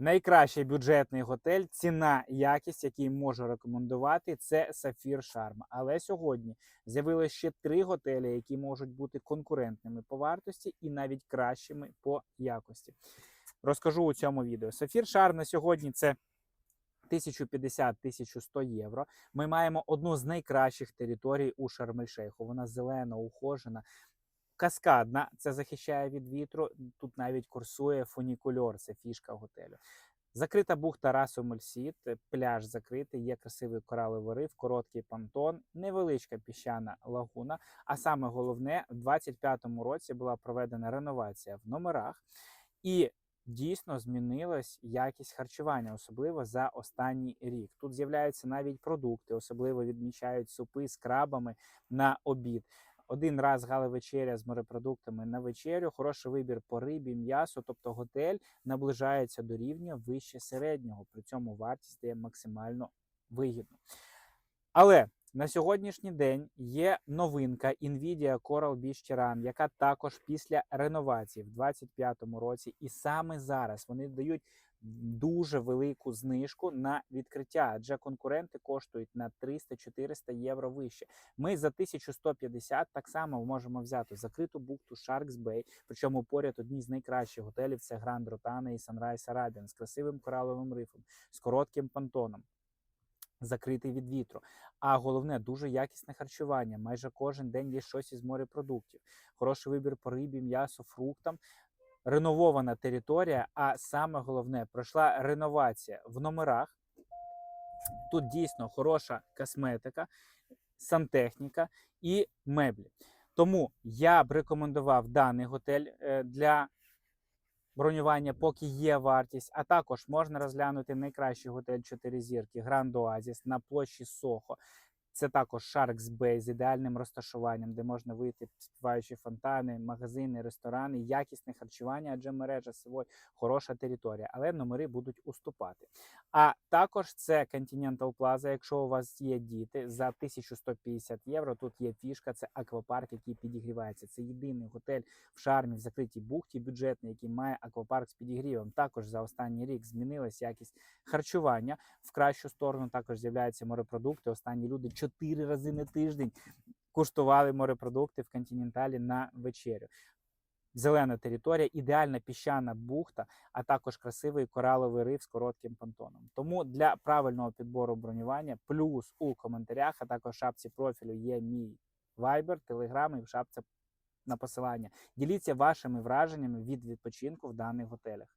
Найкращий бюджетний готель, ціна, якість, який можу рекомендувати, це Сафір Шарм. Але сьогодні з'явилося ще три готелі, які можуть бути конкурентними по вартості і навіть кращими по якості. Розкажу у цьому відео. Сафір Шарм на сьогодні це 1050-1100 євро. Ми маємо одну з найкращих територій у Шарм-ель-Шейху. Вона зелена, ухожена. Каскадна, це захищає від вітру. Тут навіть курсує фунікульор, це фішка готелю. Закрита бухта Расу Мольсіт, пляж закритий, є красивий кораловий риф, короткий понтон, невеличка піщана лагуна. А саме головне, в 25-му році була проведена реновація в номерах, і дійсно змінилась якість харчування, особливо за останній рік. Тут з'являються навіть продукти, особливо відмічають супи з крабами на обід. Один раз гала вечеря з морепродуктами на вечерю, хороший вибір по рибі, м'ясу, тобто готель наближається до рівня вище середнього. При цьому вартість де максимально вигідно. Але на сьогоднішній день є новинка Nvidia Coral Beach Tiran, яка також після реновації в 2025 році, і саме зараз вони дають дуже велику знижку на відкриття, адже конкуренти коштують на 300-400 євро вище. Ми за 1150 так само можемо взяти закриту бухту Sharks Bay, причому поряд одні з найкращих готелів це Grand Rotana і Sunrise Arabian з красивим кораловим рифом, з коротким понтоном. Закритий від вітру, а головне дуже якісне харчування. Майже кожен день є щось із морепродуктів. Хороший вибір по рибі, м'ясу, фруктам. Реновована територія, а саме головне, пройшла реновація в номерах. Тут дійсно хороша косметика, сантехніка і меблі. Тому я б рекомендував даний готель е, для бронювання, поки є вартість. А також можна розглянути найкращий готель 4 зірки Гранд Оазіс на площі Сохо. Це також Sharks Bay з ідеальним розташуванням, де можна вийти співаючі фонтани, магазини, ресторани, якісне харчування, адже мережа свой хороша територія, але номери будуть уступати. А також це Continental Plaza, якщо у вас є діти, за 1150 євро. Тут є фішка, це аквапарк, який підігрівається. Це єдиний готель в шармі в закритій бухті, бюджетний, який має аквапарк з підігрівом. Також за останній рік змінилась якість харчування в кращу сторону. Також з'являються морепродукти. Останні люди чотири рази на тиждень куштували морепродукти в континенталі на вечерю. Зелена територія, ідеальна піщана бухта, а також красивий кораловий риф з коротким понтоном. Тому для правильного підбору бронювання плюс у коментарях, а також в шапці профілю є мій Viber, Telegram і в шапці на посилання. Діліться вашими враженнями від відпочинку в даних готелях.